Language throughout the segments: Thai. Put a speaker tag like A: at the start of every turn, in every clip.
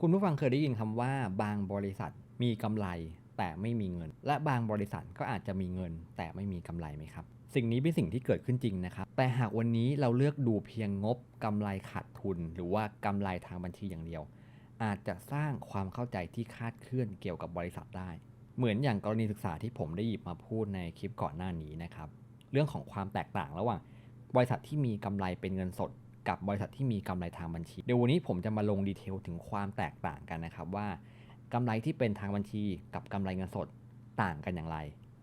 A: คุณผู้ฟังเคยได้ยินคำว่าบางบริษัทมีกำไรแต่ไม่มีเงิน และบางบริษัทก็อาจจะมีเงิน แต่ไม่มีกำไรไหมครับ สิ่งนี้เป็นสิ่งที่เกิดขึ้นจริงนะครับ แต่หากวันนี้เราเลือกดูเพียงงบกำไรขาดทุน หรือว่ากำไรทางบัญชีอย่างเดียว อาจจะสร้างความเข้าใจที่คาดเคลื่อนเกี่ยวกับบริษัทได้ เหมือนอย่างกรณีศึกษาที่ผมได้หยิบมาพูดในคลิปก่อนหน้านี้นะครับ เรื่องของความแตกต่างระหว่างบริษัทที่มีกำไรเป็นเงินสด กับบริษัทที่มีกำไรทางบัญชี เดี๋ยววันนี้ผมจะมาลงดีเทลถึงความแตกต่างกันนะครับว่ากำไรที่เป็นทางบัญชีกับกำไรเงินสดต่างกันอย่างไร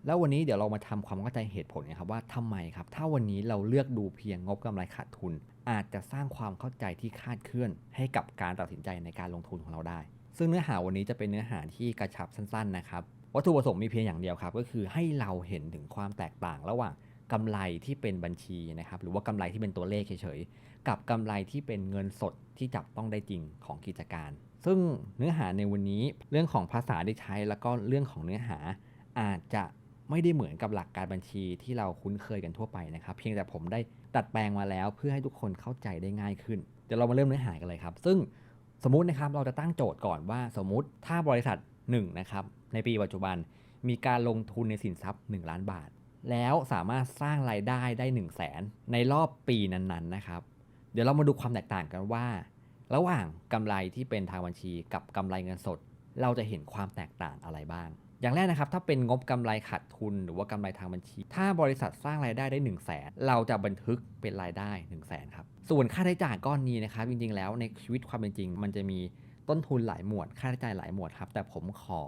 A: แล้ววันนี้เดี๋ยวเรามาทำความเข้าใจเหตุผลนะครับว่าทำไมครับ ถ้าวันนี้เราเลือกดูเพียงงบกำไรขาดทุน อาจจะสร้างความเข้าใจที่คาดเคลื่อน ให้กับการตัดสินใจในการลงทุนของเราได้ ซึ่งเนื้อหาวันนี้จะเป็นเนื้อหาที่กระชับสั้น ๆ นะครับ วัตถุประสงค์มีเพียงอย่างเดียวครับก็คือให้เราเห็นถึงความแตกต่างระหว่าง กำไรที่เป็นบัญชีนะครับหรือว่ากำไรที่เป็นตัวเลขเฉยๆกับกำไรที่เป็นเงินสดที่จับต้องได้จริงของกิจการ ซึ่งเนื้อหาในวันนี้เรื่องของภาษาที่ใช้แล้วก็เรื่องของเนื้อหาอาจจะไม่ได้เหมือนกับหลักการบัญชีที่เราคุ้นเคยกันทั่วไปนะครับ เพียงแต่ผมได้ดัดแปลงมาแล้วเพื่อให้ทุกคนเข้าใจได้ง่ายขึ้นเดี๋ยวเรามาเริ่มเนื้อหากันเลยครับ ซึ่งสมมตินะครับเราจะตั้งโจทย์ก่อนว่าสมมติถ้าบริษัท1นะครับในปีปัจจุบันมีการลงทุนในสินทรัพย์ 1 ล้านบาท แล้วสามารถสร้างรายได้ได้ 1 0 0 0 0แสนในรอบปีนั้นๆนะครับ เดี๋ยวเรามาดูความแตกต่างกันว่า ระหว่างกำไรที่เป็นทางบัญชีกับกำไรเงินสด เราจะเห็นความแตกต่างอะไรบ้าง อย่างแรกนะครับถ้าเป็นงบกำไรขาดทุนหรือว่ากำไรทางบัญชี ถ้าบริษัทสร้างรายได้ได้ 1 0 0 0 0แสนเราจะบันทึกเป็นรายได้ 1 0 0 0 0แสนครับส่วนค่าใช้จ่ายก้อนนี้นะครับจริงๆแล้วในชีวิตความเป็นจริง มันจะมีต้นทุนหลายหมวด ค่าใช้จ่ายหลายหมวดครับแต่ผมขอ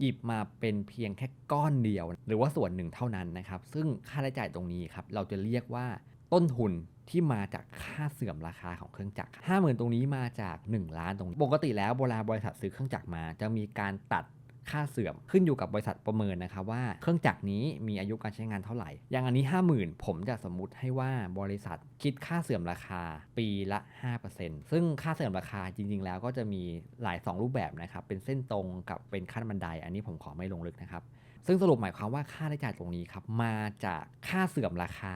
A: หยิบมาเป็นเพียงแค่ก้อนเดียว หรือว่าส่วนหนึ่งเท่านั้นนะครับ ซึ่งค่าใช้จ่ายตรงนี้ครับเราจะเรียกว่าต้นทุนที่มาจากค่าเสื่อมราคาของเครื่องจักรห้าหมื่นตรงนี้มาจาก 1 ล้านตรงนี้ปกติแล้วเวลาบริษัทซื้อเครื่องจักรมา จะมีการตัด ค่าเสื่อมขึ้นอยู่กับบริษัทประเมินนะครับว่าเครื่องจักรนี้มีอายุการใช้งานเท่าไหร่ อย่างอันนี้ 50,000 ผมจะสมมุติให้ว่าบริษัทคิดค่าเสื่อมราคาปีละ 5%ซึ่งค่าเสื่อมราคาจริง ๆ แล้วก็จะมีหลาย 2 รูปแบบนะครับเป็นเส้นตรงกับเป็นขั้นบันได อันนี้ผมขอไม่ลงลึกนะครับซึ่งสรุปหมายความว่าค่าใช้จ่ายตรงนี้ครับมาจากค่าเสื่อมราคา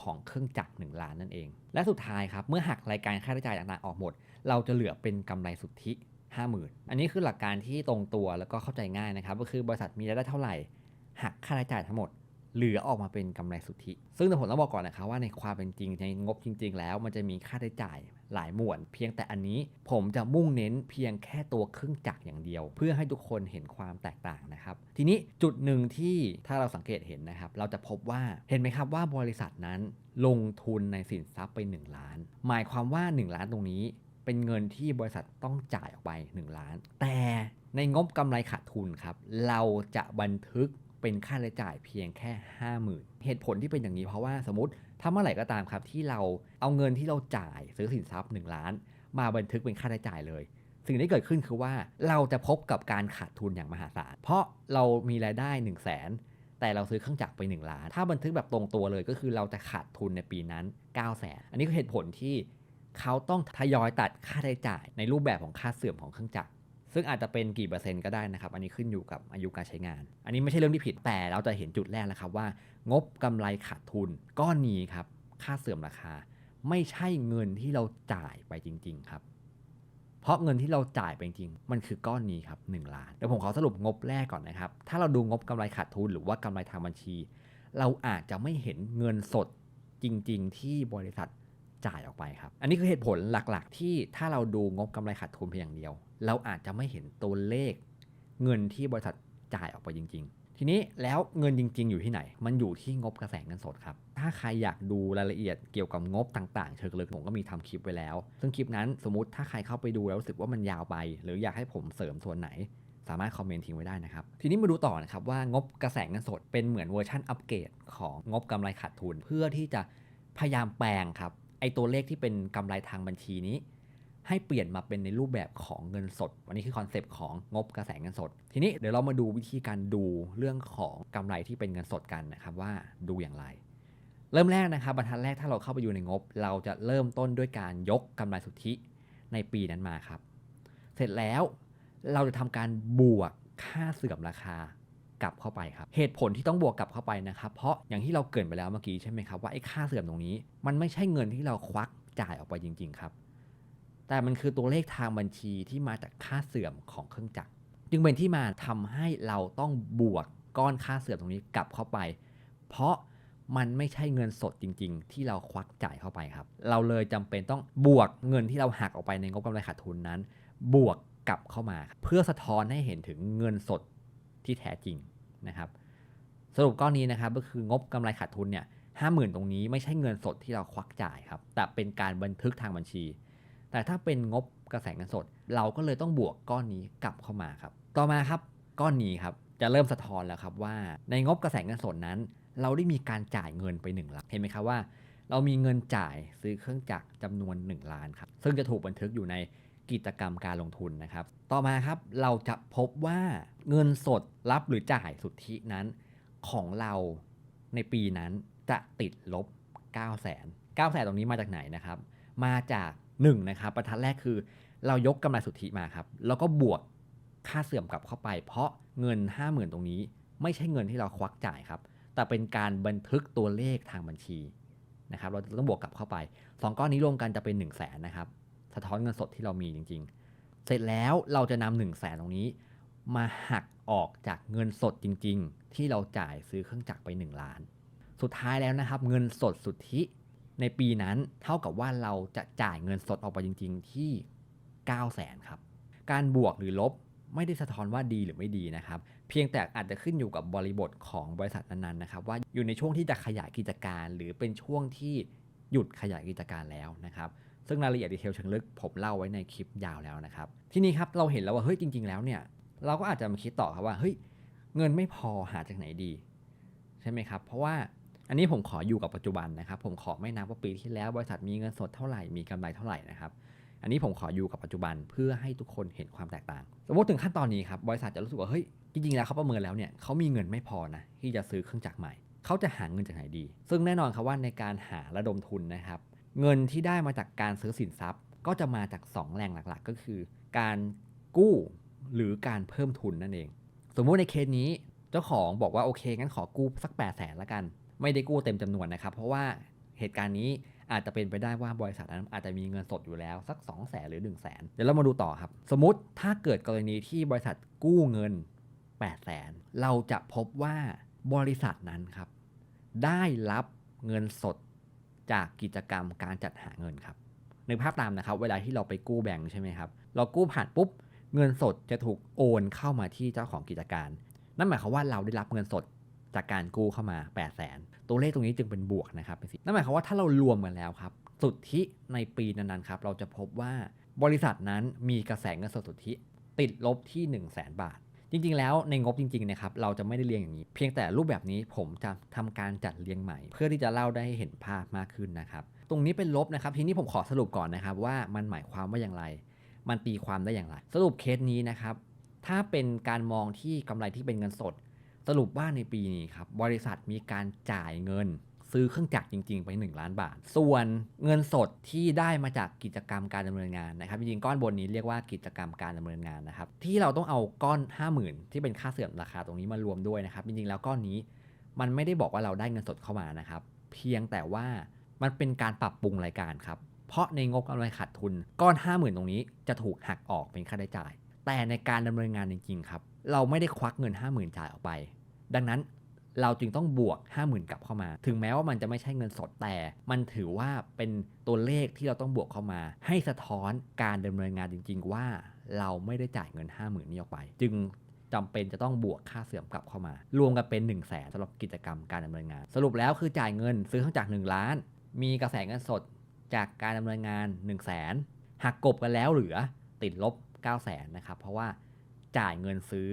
A: ของเครื่องจักร1ล้านนั่นเอง และสุดท้ายครับเมื่อหักรายการค่าใช้จ่ายต่างๆออกหมด เราจะเหลือเป็นกำไรสุทธิ 50,000 อันนี้คือหลักการที่ตรงตัวแล้วก็เข้าใจง่ายนะครับ ก็คือบริษัทมีรายได้เท่าไหร่ หักค่าใช้จ่ายทั้งหมด เหลือออกมาเป็นกำไรสุทธิ ซึ่งผมต้องบอกก่อนนะครับว่าในความเป็นจริงในงบจริง ๆ แล้วมันจะมีค่าใช้จ่ายหลายหมวดเพียงแต่อันนี้ผมจะมุ่งเน้นเพียงแค่ตัวเครื่องจักรอย่างเดียว เพื่อให้ทุกคนเห็นความแตกต่างนะครับ ทีนี้จุดหนึ่งที่ถ้าเราสังเกตเห็นนะครับ เราจะพบว่าเห็นไหมครับว่าบริษัทนั้นลงทุนในสินทรัพย์ไป 1 ล้าน หมายความว่า 1 ล้านตรงนี้ เป็นเงินที่บริษัทต้องจ่ายออกไป 1 ล้าน แต่ในงบกำไรขาดทุนครับ เราจะบันทึกเป็นค่าใช้จ่ายเพียงแค่ 50,000 เหตุผลที่เป็นอย่างนี้เพราะว่าสมมติถ้าเมื่อไหร่ก็ตามครับ ที่เราเอาเงินที่เราจ่ายซื้อสินทรัพย์ 1 ล้าน มาบันทึกเป็นค่าใช้จ่ายเลย สิ่งที่เกิดขึ้นคือว่าเราจะพบกับการขาดทุนอย่างมหาศาล เพราะเรามีรายได้ 1 0 0 0 0แสนแต่เราซื้อเครื่องจักรไป 1 ล้าน ถ้าบันทึกแบบตรงตัวเลยก็คือเราจะขาดทุนในปีนั้น 9 0 0แสนอันนี้คือเหตุผลที่ เขาต้องทยอยตัดค่าใช้จ่ายในรูปแบบของค่าเสื่อมของเครื่องจักร ซึ่งอาจจะเป็นกี่เปอร์เซ็นต์ก็ได้นะครับ อันนี้ขึ้นอยู่กับอายุการใช้งาน อันนี้ไม่ใช่เรื่องที่ผิดแต่เราจะเห็นจุดแรกแล้วครับว่า งบกำไรขาดทุนก้อนนี้ครับค่าเสื่อมราคา ไม่ใช่เงินที่เราจ่ายไปจริง ๆ ครับเพราะเงินที่เราจ่ายไปจริงๆมันคือก้อนนี้ครับ1ล้านเดี๋ยวผมขอสรุปงบแรกก่อนนะครับ ถ้าเราดูงบกำไรขาดทุนหรือว่ากำไรทางบัญชี เราอาจจะไม่เห็นเงินสดจริง ๆ ที่บริษัท จ่ายออกไปครับ อันนี้คือเหตุผลหลักๆ ที่ถ้าเราดูงบกำไรขาดทุนเพียงอย่างเดียว เราอาจจะไม่เห็นตัวเลขเงินที่บริษัทจ่ายออกไปจริง ๆ ทีนี้แล้วเงินจริง ๆ อยู่ที่ไหน มันอยู่ที่งบกระแสเงินสดครับ ถ้าใครอยากดูรายละเอียดเกี่ยวกับงบต่างๆ เชิงลึกผมก็มีทำคลิปไว้แล้ว ซึ่งคลิปนั้นสมมติถ้าใครเข้าไปดูแล้วรู้สึกว่ามันยาวไป หรืออยากให้ผมเสริมส่วนไหนสามารถคอมเมนต์ทิ้งไว้ได้นะครับ ทีนี้มาดูต่อนะครับว่างบกระแสเงินสดเป็นเหมือนเวอร์ชันอัปเกรดของงบกำไรขาดทุน เพื่อที่จะพยายามแปลงครับ ไอตัวเลขที่เป็นกำไรทางบัญชีนี้ ให้เปลี่ยนมาเป็นในรูปแบบของเงินสด วันนี้คือคอนเซปต์ของงบกระแสเงินสด ทีนี้เดี๋ยวเรามาดูวิธีการดูเรื่องของกำไรที่เป็นเงินสดกันนะครับว่าดูอย่างไร เริ่มแรกนะครับบรรทัดแรกถ้าเราเข้าไปอยู่ในงบ เราจะเริ่มต้นด้วยการยกกำไรสุทธิในปีนั้นมาครับ เสร็จแล้วเราจะทำการบวกค่าเสื่อมราคา กลับเข้าไปครับ เหตุผลที่ต้องบวกกลับเข้าไปนะครับ เพราะอย่างที่เราเกินไปแล้วเมื่อกี้ใช่ไหมครับว่าไอ้ค่าเสื่อมตรงนี้ มันไม่ใช่เงินที่เราควักจ่ายออกไปจริง ๆ ครับ แต่มันคือตัวเลขทางบัญชีที่มาจากค่าเสื่อมของเครื่องจักร จึงเป็นที่มาทำให้เราต้องบวกก้อนค่าเสื่อมตรงนี้กลับเข้าไป เพราะมันไม่ใช่เงินสดจริง ๆ ที่เราควักจ่ายเข้าไปครับ เราเลยจำเป็นต้องบวกเงินที่เราหักออกไปในงบกำไรขาดทุนนั้น บวกกลับเข้ามา เพื่อสะท้อนให้เห็นถึงเงินสดที่แท้จริง นะครับสรุปก้อนนี้นะครับก็คืองบกำไรขาดทุนเนี่ยห้าหมื่นตรงนี้ไม่ใช่เงินสดที่เราควักจ่ายครับแต่เป็นการบันทึกทางบัญชี แต่ถ้าเป็นงบกระแสเงินสด เราก็เลยต้องบวกก้อนนี้กลับเข้ามาครับ ต่อมาครับก้อนนี้ครับจะเริ่มสะท้อนแล้วครับว่า ในงบกระแสเงินสดนั้น เราได้มีการจ่ายเงินไป1ล้านเห็นไหมครับว่า เรามีเงินจ่ายซื้อเครื่องจักรจำนวน 1 ล้านครับซึ่งจะถูกบันทึกอยู่ใน กิจกรรมการลงทุนนะครับ ต่อมาครับเราจะพบว่าเงินสดรับหรือจ่ายสุทธินั้น ของเราในปีนั้นจะติดลบ 9 0 0 0 0 0 9 0 0 0 0ตรงนี้มาจากไหนนะครับ มาจาก1นะครับประทัดแรกคือ เรายกกำไรสุทธิมาครับ แล้วก็บวกค่าเสื่อมกลับเข้าไป เพราะเงิน 50,000 ตรงนี้ ไม่ใช่เงินที่เราควักจ่ายครับ แต่เป็นการบันทึกตัวเลขทางบัญชีนะครับ เราต้องบวกกลับเข้าไป 2 ก้อนนี้รวมกันจะเป็น 1 0 0 0 0แสนนะครับ สะท้อนเงินสดที่เรามีจริง ๆ เสร็จแล้วเราจะนำ1 0 0 0 0แสนตรงนี้ มาหักออกจากเงินสดจริง ๆ ที่เราจ่ายซื้อเครื่องจักรไป 1 ล้าน สุดท้ายแล้วนะครับ เงินสดสุทธิในปีนั้นเท่ากับว่าเราจะจ่ายเงินสดออกไปจริง ๆ ที่ 9 0 0 0 0นครับ การบวกหรือลบไม่ได้สะท้อนว่าดีหรือไม่ดีนะครับ เพียงแต่อาจจะขึ้นอยู่กับบริบทของบริษัทนั้นๆนะครับ ว่าอยู่ในช่วงที่จะขยายกิจการ หรือเป็นช่วงที่หยุดขยายกิจการแล้วนะครับ ซึ่งรายละเอียดดีเทลเชิงลึกผมเล่าไว้ในคลิปยาวแล้วนะครับ ทีนี้ครับเราเห็นแล้วว่าเฮ้ยจริง ๆ แล้วเนี่ยเราก็อาจจะมาคิดต่อครับว่าเฮ้ยเงินไม่พอหาจากไหนดี ใช่ไหมครับ เพราะว่าอันนี้ผมขออยู่กับปัจจุบันนะครับ ผมขอไม่นับว่าปีที่แล้ว บริษัทมีเงินสดเท่าไหร่มีกำไรเท่าไหร่นะครับอันนี้ผมขออยู่กับปัจจุบันเพื่อให้ทุกคนเห็นความแตกต่าง สมมติถึงขั้นตอนนี้ครับบริษัทจะรู้สึกว่าเฮ้ยจริงๆแล้วเขาประเมินแล้วเนี่ยเขามีเงินไม่พอนะที่จะซื้อเครื่องจักรใหม่เขาจะหาเงินจากไหนดี ซึ่งแน่นอนครับว่าในการหาระดมทุนนะครับ เงินที่ได้มาจากการซื้อสินทรัพย์ ก็จะมาจาก 2 แหล่งหลักๆ ก็คือ การกู้หรือการเพิ่มทุนนั่นเอง สมมุติในเคสนี้เจ้าของบอกว่าโอเคงั้นขอกู้สัก8 0 0แสนละกัน ไม่ได้กู้เต็มจำนวนนะครับ เพราะว่าเหตุการณ์นี้อาจจะเป็นไปได้ว่าบริษัทนั้นอาจจะมีเงินสดอยู่แล้วสัก 2 0 0แสนหรือ 1 0 0 0 0แสนเดี๋ยวเรามาดูต่อครับ สมมติถ้าเกิดกรณีที่บริษัทกู้เงิน8 0 0แสนเราจะพบว่าบริษัทนั้นครับได้รับเงินสด จากกิจกรรมการจัดหาเงินครับนึกภาพตามนะครับ เวลาที่เราไปกู้แบงค์ใช่ไหมครับ เรากู้ผ่านปุ๊บ เงินสดจะถูกโอนเข้ามาที่เจ้าของกิจการ นั่นหมายความว่าเราได้รับเงินสดจากการกู้เข้ามา 8 0 0แสนตัวเลขตรงนี้จึงเป็นบวกนะครับนั่นหมายความว่าถ้าเรารวมกันแล้วครับ สุทธิในปีนั้นๆครับ เราจะพบว่าบริษัทนั้นมีกระแสเงินสดสุทธิติดลบที่ 1 0 0 0 0แสนบาท จริงๆ แล้วในงบจริงๆนะครับเราจะไม่ได้เรียงอย่างนี้ เพียงแต่รูปแบบนี้ผมจะทำการจัดเรียงใหม่ เพื่อที่จะเล่าได้ให้เห็นภาพมากขึ้นนะครับ ตรงนี้เป็นลบนะครับ ทีนี้ผมขอสรุปก่อนนะครับ ว่ามันหมายความว่าอย่างไร มันตีความได้อย่างไร สรุปเคสนี้นะครับ ถ้าเป็นการมองที่กำไรที่เป็นเงินสด สรุปว่าในปีนี้ครับบริษัทมีการจ่ายเงิน ซื้อเครื่องจักรจริง ๆ ไป 1 ล้านบาท ส่วนเงินสดที่ได้มาจากกิจกรรมการดำเนินงานนะครับจริงๆก้อนบนนี้เรียกว่ากิจกรรมการดำเนินงานนะครับที่เราต้องเอาก้อน 50,000 ที่เป็นค่าเสื่อมราคาตรงนี้มารวมด้วยนะครับจริงๆแล้วก้อนนี้มันไม่ได้บอกว่าเราได้เงินสดเข้ามานะครับเพียงแต่ว่ามันเป็นการปรับปรุงรายการครับเพราะในงบกำไรขาดทุนก้อน 50,000 ตรงนี้จะถูกหักออกเป็นค่าใช้จ่าย แต่ในการดำเนินงานจริงๆครับเราไม่ได้ควักเงิน 50,000 จ่ายออกไป ดังนั้น เราจึงต้องบวก 50,000 กลับเข้ามา ถึงแม้ว่ามันจะไม่ใช่เงินสดแต่ มันถือว่าเป็นตัวเลขที่เราต้องบวกเข้ามา ให้สะท้อนการดำเนินงานจริง ๆ ว่าเราไม่ได้จ่ายเงิน 50,000 นี้ออกไป จึงจำเป็นจะต้องบวกค่าเสื่อมกลับเข้ามา รวมกันเป็น1 0 0 0 0แสนสำหรับกิจกรรมการดำเนินงาน สรุปแล้วคือจ่ายเงินซื้อเครื่องจัก1 ล้าน มีกระแสเงินสดจากการดำเนินงาน1 0 0 0 0แสนหักกบกันแล้วเหลือติดลบ 9 0 0 0 0นนะครับเพราะว่าจ่ายเงินซื้อ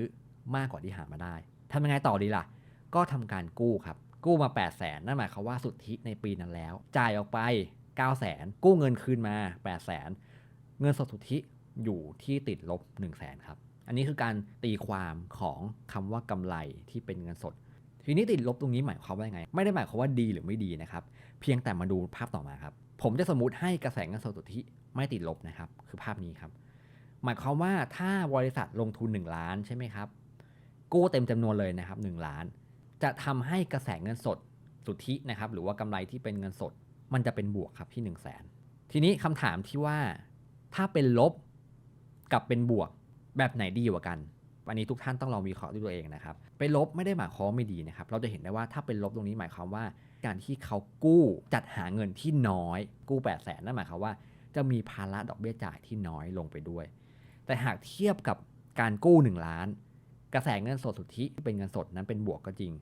A: มากกว่าที่หามาได้ทำยังไงต่อดีล่ะ ก็ทำการกู้ครับ กู้มา 8 0 0แสนนั่นหมายความว่าสุทธิในปีนั้นแล้ว จ่ายออกไป 9 0 0แสนกู้เงินคืนมา 8 0 0แสนเงินสดสุทธิอยู่ที่ติดลบ 1 0 0 0 0แสนครับ อันนี้คือการตีความของคำว่ากำไรที่เป็นเงินสด ทีนี้ติดลบตรงนี้หมายความว่ายังไง ไม่ได้หมายความว่าดีหรือไม่ดีนะครับ เพียงแต่มาดูภาพต่อมาครับ ผมจะสมมุติให้กระแสเงินสดสุทธิไม่ติดลบนะครับ คือภาพนี้ครับ หมายความว่าถ้าบริษัทลงทุน 1 ล้านใช่ไหมครับ กู้เต็มจำนวนเลยนะครับ1ล้าน จะทำให้กระแสเงินสดสุทธินะครับหรือว่ากำไรที่เป็นเงินสด มันจะเป็นบวกครับที่ 1 0 0 0 0แสนทีนี้คำถามที่ว่าถ้าเป็นลบกับเป็นบวกแบบไหนดีกว่ากันวันนี้ทุกท่านต้องลองวิเคราะห์ด้วยตัวเองนะครับเป็นลบไม่ได้หมายความไม่ดีนะครับ เราจะเห็นได้ว่าถ้าเป็นลบตรงนี้หมายความว่า การที่เขากู้จัดหาเงินที่น้อย กู้8 0 0แสนนั่นหมายความว่า จะมีภาระดอกเบี้ยจ่ายที่น้อยลงไปด้วย แต่หากเทียบกับการกู้ 1 ล้าน กระแสเงินสดสุทธิที่เป็นเงินสดนั้นเป็นบวกก็จริง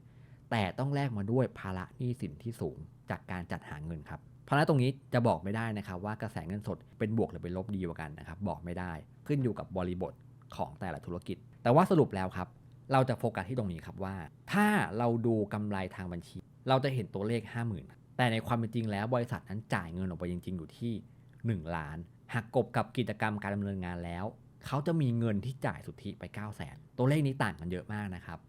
A: แต่ต้องแลกมาด้วยภาระหนี้สินที่สูงจากการจัดหาเงินครับเพราะฉะนั้นตรงนี้จะบอกไม่ได้นะครับว่ากระแสเงินสดเป็นบวกหรือเป็นลบดีกว่ากันนะครับบอกไม่ได้ขึ้นอยู่กับบริบทของแต่ละธุรกิจ แต่ว่าสรุปแล้วครับ เราจะโฟกัสที่ตรงนี้ครับว่า ถ้าเราดูกำไรทางบัญชี เราจะเห็นตัวเลข 50,000 แต่ในความเป็นจริงแล้วบริษัทนั้นจ่ายเงินออกไปจริง ๆ อยู่ที่ 1 ล้าน หากกบกับกิจกรรมการดำเนินงานแล้ว เขาจะมีเงินที่จ่ายสุทธิไป 9 0 0 0 0 0 ตัวเลขนี้ต่างกันเยอะมากนะครับ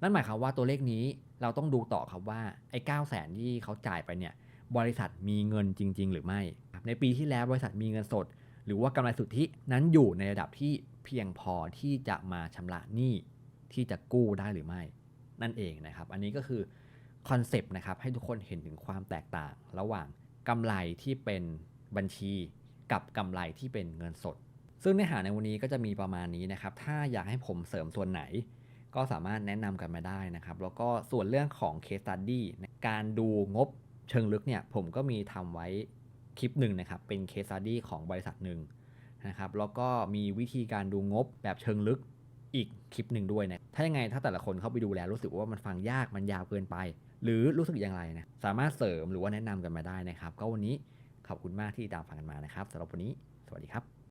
A: นั่นหมายความว่าตัวเลขนี้เราต้องดูต่อครับว่าไอ้9 0 0 0 0 0ที่เขาจ่ายไปเนี่ยบริษัทมีเงินจริง ๆ หรือไม่ ในปีที่แล้วบริษัทมีเงินสด หรือว่ากำไรสุทธินั้นอยู่ในระดับที่เพียงพอที่จะมาชำระหนี้ที่จะกู้ได้หรือไม่ นั่นเองนะครับ อันนี้ก็คือคอนเซปต์นะครับให้ทุกคนเห็นถึงความแตกต่าง ระหว่างกำไรที่เป็นบัญชีกับกำไรที่เป็นเงินสด ซึ่งเนื้อหาในวันนี้ก็จะมีประมาณนี้นะครับ ถ้าอยากให้ผมเสริมส่วนไหน ก็สามารถแนะนำกันมาได้นะครับ แล้วก็ส่วนเรื่องของ case study การดูงบเชิงลึกเนี่ย ผมก็มีทำไว้คลิปหนึ่งนะครับ เป็น case study ของบริษัทหนึ่งนะครับ แล้วก็มีวิธีการดูงบแบบเชิงลึกอีกคลิปหนึ่งด้วยนะ ถ้ายังไงถ้าแต่ละคนเข้าไปดูแล้วรู้สึกว่ามันฟังยากมันยาวเกินไป หรือรู้สึกอย่างไรนะ สามารถเสริมหรือว่าแนะนำกันมาได้นะครับ ก็วันนี้ขอบคุณมากที่ติดตามฟังกันมานะครับสำหรับวันนี้ สวัสดีครับ